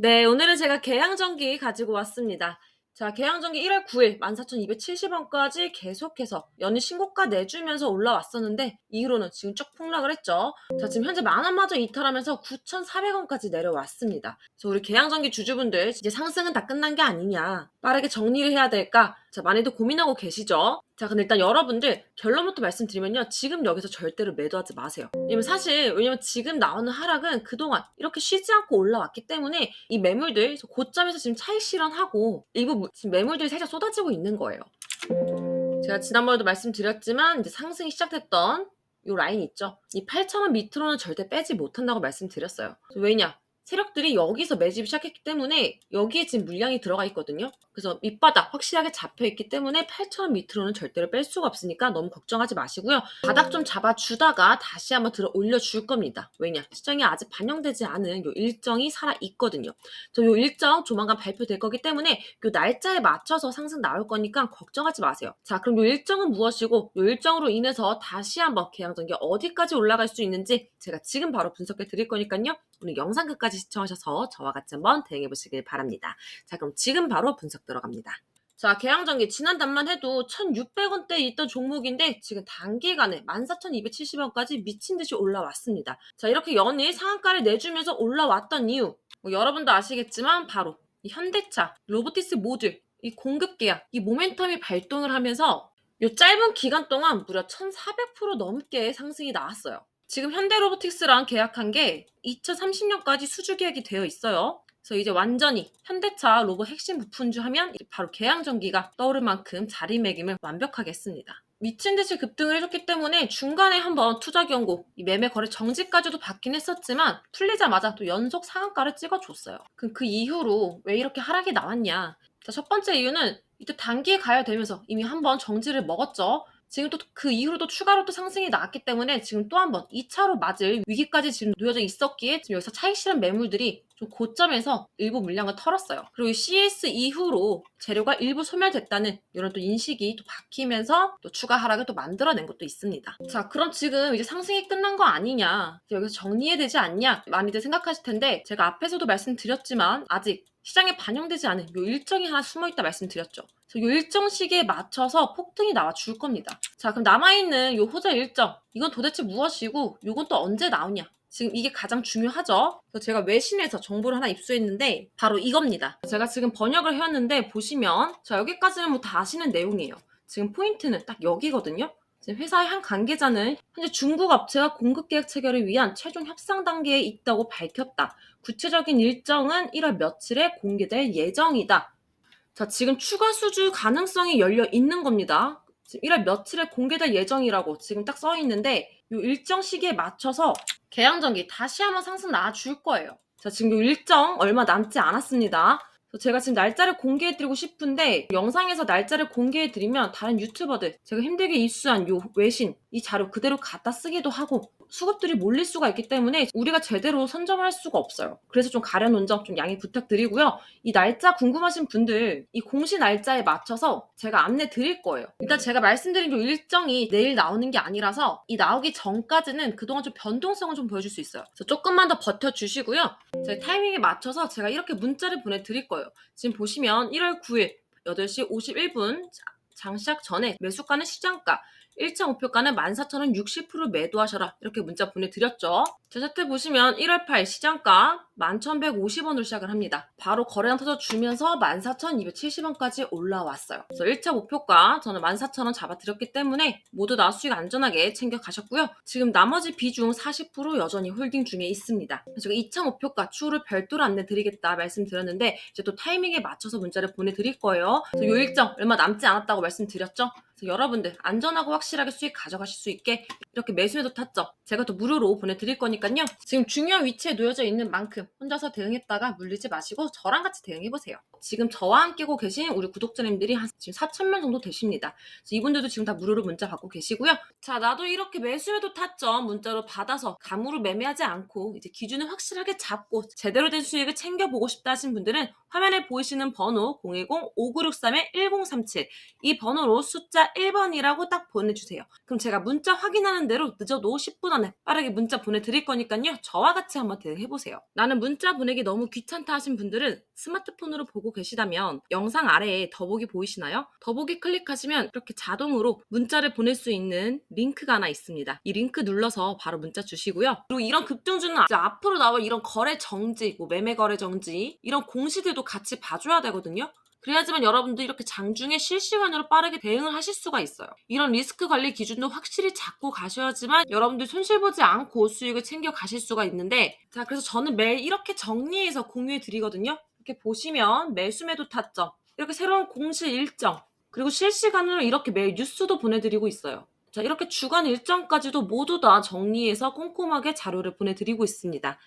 네, 오늘은 제가 개양전기 가지고 왔습니다. 자, 개양전기 1월 9일 14,270원까지 계속해서 연일 신고가 내주면서 올라왔었는데 이후로는 지금 쭉 폭락을 했죠. 자, 지금 현재 만원마저 이탈하면서 9,400원까지 내려왔습니다. 그래서 우리 개양전기 주주분들 이제 상승은 다 끝난 게 아니냐 빠르게 정리를 해야 될까? 자, 많이들 고민하고 계시죠? 자, 근데 일단 여러분들 결론부터 말씀드리면요. 지금 여기서 절대로 매도하지 마세요. 왜냐면 사실, 왜냐면 지금 나오는 하락은 그동안 이렇게 쉬지 않고 올라왔기 때문에 이 매물들 고점에서 지금 차익 실현하고 일부 무- 지금 매물들이 살짝 쏟아지고 있는 거예요. 제가 지난번에도 말씀드렸지만 이제 상승이 시작됐던 이 라인 있죠. 이 8,000원 밑으로는 절대 빼지 못한다고 말씀드렸어요. 왜냐? 세력들이 여기서 매집을 시작했기 때문에 여기에 지금 물량이 들어가 있거든요. 그래서 밑바닥 확실하게 잡혀 있기 때문에 8,000원 밑으로는 절대로 뺄 수가 없으니까 너무 걱정하지 마시고요. 바닥 좀 잡아주다가 다시 한번 들어 올려줄 겁니다. 왜냐? 시장에 아직 반영되지 않은 요 일정이 살아 있거든요. 저 요 일정 조만간 발표될 거기 때문에 요 날짜에 맞춰서 상승 나올 거니까 걱정하지 마세요. 자, 그럼 요 일정은 무엇이고 요 일정으로 인해서 다시 한번 계양전기 어디까지 올라갈 수 있는지 제가 지금 바로 분석해 드릴 거니까요. 오늘 영상 끝까지 시청하셔서 저와 같이 한번 대응해 보시길 바랍니다. 자, 그럼 지금 바로 분석 들어갑니다. 자, 개항전기 지난달만 해도 1,600원대에 있던 종목인데 지금 단기간에 14,270원까지 미친 듯이 올라왔습니다. 자, 이렇게 연일 상한가를 내주면서 올라왔던 이유 뭐 여러분도 아시겠지만 바로 이 현대차, 로보티스 모듈, 이 공급 계약, 이 모멘텀이 발동을 하면서 이 짧은 기간 동안 무려 1,400% 넘게 상승이 나왔어요. 지금 현대로보틱스랑 계약한 게 2030년까지 수주 계약이 되어 있어요. 그래서 이제 완전히 현대차 로봇 핵심 부품주 하면 바로 개양전기가 떠오를 만큼 자리매김을 완벽하게 했습니다. 미친 듯이 급등을 해줬기 때문에 중간에 한번 투자 경고, 이 매매 거래 정지까지도 받긴 했었지만 풀리자마자 또 연속 상한가를 찍어줬어요. 그럼 그 이후로 왜 이렇게 하락이 나왔냐? 자, 첫 번째 이유는 이때 단기에 가열되면서 이미 한번 정지를 먹었죠. 지금 또 그 이후로 또 추가로 또 상승이 나왔기 때문에 지금 또 한 번 2차로 맞을 위기까지 지금 놓여져 있었기에 지금 여기서 차익 실현 매물들이 좀 고점에서 일부 물량을 털었어요. 그리고 이 CS 이후로 재료가 일부 소멸됐다는 이런 또 인식이 또 바뀌면서 또 추가 하락을 또 만들어낸 것도 있습니다. 자, 그럼 지금 이제 상승이 끝난 거 아니냐? 여기서 정리해야 되지 않냐? 많이들 생각하실 텐데 제가 앞에서도 말씀드렸지만 아직 시장에 반영되지 않은 요 일정이 하나 숨어 있다 말씀드렸죠. 그래서 요 일정 시기에 맞춰서 폭등이 나와 줄 겁니다. 자, 그럼 남아있는 요 호재 일정, 이건 도대체 무엇이고, 요건 또 언제 나오냐? 지금 이게 가장 중요하죠. 그래서 제가 외신에서 정보를 하나 입수했는데, 바로 이겁니다. 제가 지금 번역을 해왔는데, 보시면, 자, 여기까지는 뭐 다 아시는 내용이에요. 지금 포인트는 딱 여기거든요. 지금 회사의 한 관계자는 현재 중국 업체와 공급 계약 체결을 위한 최종 협상 단계에 있다고 밝혔다. 구체적인 일정은 1월 며칠에 공개될 예정이다. 자, 지금 추가 수주 가능성이 열려 있는 겁니다. 지금 1월 며칠에 공개될 예정이라고 지금 딱 써 있는데 이 일정 시기에 맞춰서 개양전기 다시 한번 상승 나와줄 거예요. 자, 지금 이 일정 얼마 남지 않았습니다. 제가 지금 날짜를 공개해드리고 싶은데 영상에서 날짜를 공개해드리면 다른 유튜버들 제가 힘들게 입수한 요 외신 이 자료 그대로 갖다 쓰기도 하고 수급들이 몰릴 수가 있기 때문에 우리가 제대로 선점할 수가 없어요. 그래서 좀 가려놓은 점 좀 양해 부탁드리고요. 이 날짜 궁금하신 분들 이 공시 날짜에 맞춰서 제가 안내 드릴 거예요. 일단 제가 말씀드린 요 일정이 내일 나오는 게 아니라서 이 나오기 전까지는 그동안 좀 변동성을 좀 보여줄 수 있어요. 그래서 조금만 더 버텨주시고요. 제 타이밍에 맞춰서 제가 이렇게 문자를 보내드릴 거예요. 지금 보시면 1월 9일 8시 51분 장 시작 전에 매수가는 시장가 1차 목표가는 14,000원 60% 매도하셔라. 이렇게 문자 보내드렸죠. 제 차트 보시면 1월 8일 시장가 11,150원으로 시작을 합니다. 바로 거래량 터져주면서 14,270원까지 올라왔어요. 그래서 1차 목표가 저는 14,000원 잡아드렸기 때문에 모두 다 수익 안전하게 챙겨가셨고요. 지금 나머지 비중 40% 여전히 홀딩 중에 있습니다. 제가 2차 목표가 추후를 별도로 안내드리겠다 말씀드렸는데 이제 또 타이밍에 맞춰서 문자를 보내드릴 거예요. 요 일정 얼마 남지 않았다고 말씀드렸죠. 여러분들 안전하고 확실하게 수익 가져가실 수 있게 이렇게 매수해도 탔죠. 제가 또 무료로 보내드릴 거니까요. 지금 중요한 위치에 놓여져 있는 만큼 혼자서 대응했다가 물리지 마시고 저랑 같이 대응해보세요. 지금 저와 함께고 계신 우리 구독자님들이 한 지금 4,000명 정도 되십니다. 이분들도 지금 다 무료로 문자 받고 계시고요. 자, 나도 이렇게 매수해도 탔죠. 문자로 받아서 감으로 매매하지 않고 이제 기준을 확실하게 잡고 제대로 된 수익을 챙겨보고 싶다 하신 분들은 화면에 보이시는 번호 010-5963-1037 이 번호로 숫자 1번이라고 딱 보내주세요. 그럼 제가 문자 확인하는 대로 늦어도 10분 안에 빠르게 문자 보내드릴 거니까요. 저와 같이 한번 대응해보세요. 나는 하지만 문자 보내기 너무 귀찮다 하신 분들은 스마트폰으로 보고 계시다면 영상 아래에 더보기 보이시나요? 더보기 클릭하시면 이렇게 자동으로 문자를 보낼 수 있는 링크가 하나 있습니다. 이 링크 눌러서 바로 문자 주시고요. 그리고 이런 급등주는 앞으로 나올 이런 거래 정지, 뭐 매매 거래 정지 이런 공시들도 같이 봐줘야 되거든요. 그래야지만 여러분도 이렇게 장중에 실시간으로 빠르게 대응을 하실 수가 있어요. 이런 리스크 관리 기준도 확실히 잡고 가셔야지만 여러분들 손실 보지 않고 수익을 챙겨 가실 수가 있는데 자 그래서 저는 매일 이렇게 정리해서 공유해 드리거든요. 이렇게 보시면 매수매도 타점 이렇게 새로운 공시 일정 그리고 실시간으로 이렇게 매일 뉴스도 보내드리고 있어요. 자 이렇게 주간 일정까지도 모두 다 정리해서 꼼꼼하게 자료를 보내드리고 있습니다.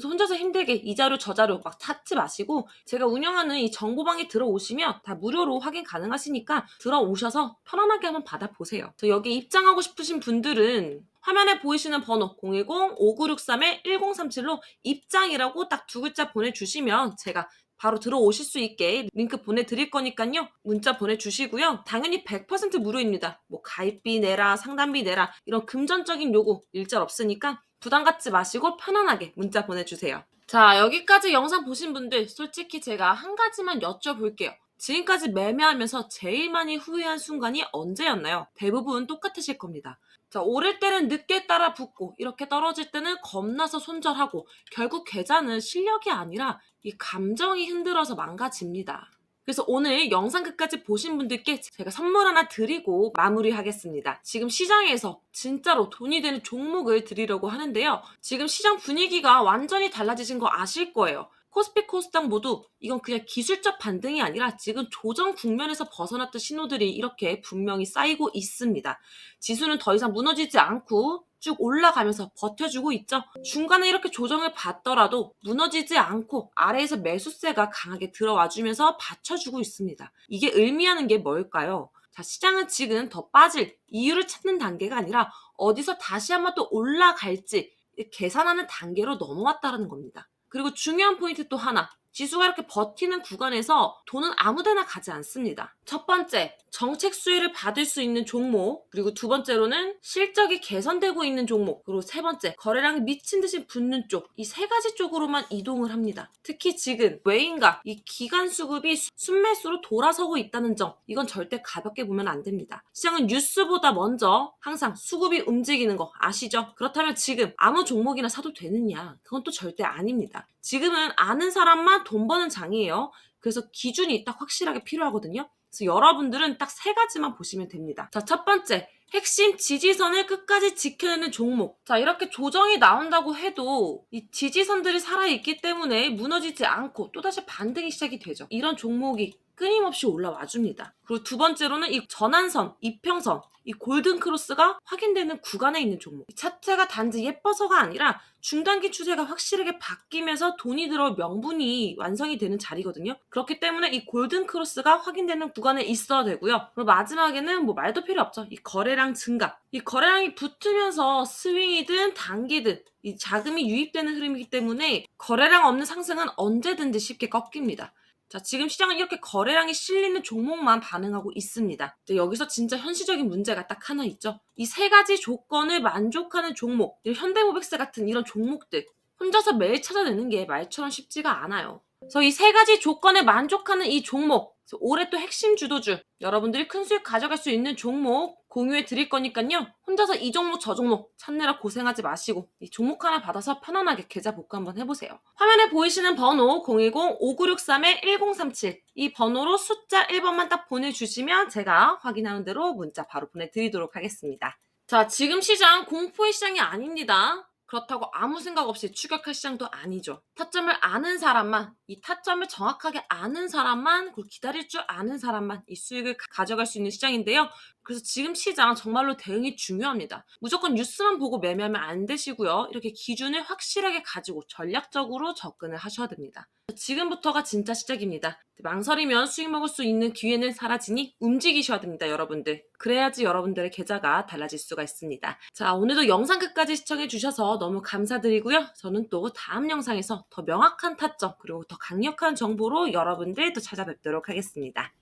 그래서 혼자서 힘들게 이 자료 저 자료 막 찾지 마시고 제가 운영하는 이 정보방에 들어오시면 다 무료로 확인 가능하시니까 들어오셔서 편안하게 한번 받아보세요. 저 여기 입장하고 싶으신 분들은 화면에 보이시는 번호 010-5963-1037로 입장이라고 딱 두 글자 보내주시면 제가 바로 들어오실 수 있게 링크 보내드릴 거니까요. 문자 보내주시고요. 당연히 100% 무료입니다. 뭐 가입비 내라, 상담비 내라 이런 금전적인 요구 일절 없으니까 부담 갖지 마시고 편안하게 문자 보내주세요. 자 여기까지 영상 보신 분들 솔직히 제가 한 가지만 여쭤볼게요. 지금까지 매매하면서 제일 많이 후회한 순간이 언제였나요? 대부분 똑같으실 겁니다. 자, 오를 때는 늦게 따라 붙고, 이렇게 떨어질 때는 겁나서 손절하고, 결국 계좌는 실력이 아니라 이 감정이 흔들어서 망가집니다. 그래서 오늘 영상 끝까지 보신 분들께 제가 선물 하나 드리고 마무리하겠습니다. 지금 시장에서 진짜로 돈이 되는 종목을 드리려고 하는데요. 지금 시장 분위기가 완전히 달라지신 거 아실 거예요. 코스피 코스닥 모두 이건 그냥 기술적 반등이 아니라 지금 조정 국면에서 벗어났던 신호들이 이렇게 분명히 쌓이고 있습니다. 지수는 더 이상 무너지지 않고 쭉 올라가면서 버텨주고 있죠. 중간에 이렇게 조정을 받더라도 무너지지 않고 아래에서 매수세가 강하게 들어와주면서 받쳐주고 있습니다. 이게 의미하는 게 뭘까요? 자, 시장은 지금 더 빠질 이유를 찾는 단계가 아니라 어디서 다시 한번 또 올라갈지 계산하는 단계로 넘어왔다는 겁니다. 그리고 중요한 포인트 또 하나. 지수가 이렇게 버티는 구간에서 돈은 아무데나 가지 않습니다. 첫 번째, 정책 수혜를 받을 수 있는 종목. 그리고 두 번째로는 실적이 개선되고 있는 종목. 그리고 세 번째, 거래량이 미친 듯이 붙는 쪽. 이 세 가지 쪽으로만 이동을 합니다. 특히 지금 외인가 이 기간 수급이 수- 순매수로 돌아서고 있다는 점. 이건 절대 가볍게 보면 안 됩니다. 시장은 뉴스보다 먼저 항상 수급이 움직이는 거 아시죠? 그렇다면 지금 아무 종목이나 사도 되느냐? 그건 또 절대 아닙니다. 지금은 아는 사람만 돈 버는 장이에요. 그래서 기준이 딱 확실하게 필요하거든요. 그래서 여러분들은 딱 세 가지만 보시면 됩니다. 자, 첫 번째. 핵심 지지선을 끝까지 지켜내는 종목. 자, 이렇게 조정이 나온다고 해도 이 지지선들이 살아있기 때문에 무너지지 않고 또다시 반등이 시작이 되죠. 이런 종목이 끊임없이 올라와 줍니다. 그리고 두 번째로는 이 전환선, 이평선, 이 골든 크로스가 확인되는 구간에 있는 종목. 이 차트가 단지 예뻐서가 아니라 중단기 추세가 확실하게 바뀌면서 돈이 들어올 명분이 완성이 되는 자리거든요. 그렇기 때문에 이 골든 크로스가 확인되는 구간에 있어야 되고요. 그리고 마지막에는 뭐 말도 필요 없죠. 이 거래량 증가. 이 거래량이 붙으면서 스윙이든 단기든 이 자금이 유입되는 흐름이기 때문에 거래량 없는 상승은 언제든지 쉽게 꺾입니다. 자, 지금 시장은 이렇게 거래량이 실리는 종목만 반응하고 있습니다. 여기서 진짜 현실적인 문제가 딱 하나 있죠. 이 세 가지 조건을 만족하는 종목, 이 현대모백스 같은 이런 종목들, 혼자서 매일 찾아내는 게 말처럼 쉽지가 않아요. 그래서 이 세 가지 조건에 만족하는 이 종목, 올해 또 핵심 주도주, 여러분들이 큰 수익 가져갈 수 있는 종목 공유해 드릴 거니까요. 혼자서 이 종목 저 종목 찾느라 고생하지 마시고 이 종목 하나 받아서 편안하게 계좌 복구 한번 해보세요. 화면에 보이시는 번호 010-5963-1037 이 번호로 숫자 1번만 딱 보내주시면 제가 확인하는 대로 문자 바로 보내드리도록 하겠습니다. 자, 지금 시장 공포의 시장이 아닙니다. 그렇다고 아무 생각 없이 추격할 시장도 아니죠. 타점을 아는 사람만, 이 타점을 정확하게 아는 사람만, 그리고 기다릴 줄 아는 사람만 이 수익을 가- 가져갈 수 있는 시장인데요. 그래서 지금 시장 정말로 대응이 중요합니다. 무조건 뉴스만 보고 매매하면 안 되시고요. 이렇게 기준을 확실하게 가지고 전략적으로 접근을 하셔야 됩니다. 지금부터가 진짜 시작입니다. 망설이면 수익 먹을 수 있는 기회는 사라지니 움직이셔야 됩니다, 여러분들. 그래야지 여러분들의 계좌가 달라질 수가 있습니다. 자, 오늘도 영상 끝까지 시청해 주셔서 너무 감사드리고요. 저는 또 다음 영상에서 더 명확한 타점, 그리고 더 강력한 정보로 여러분들 또 찾아뵙도록 하겠습니다.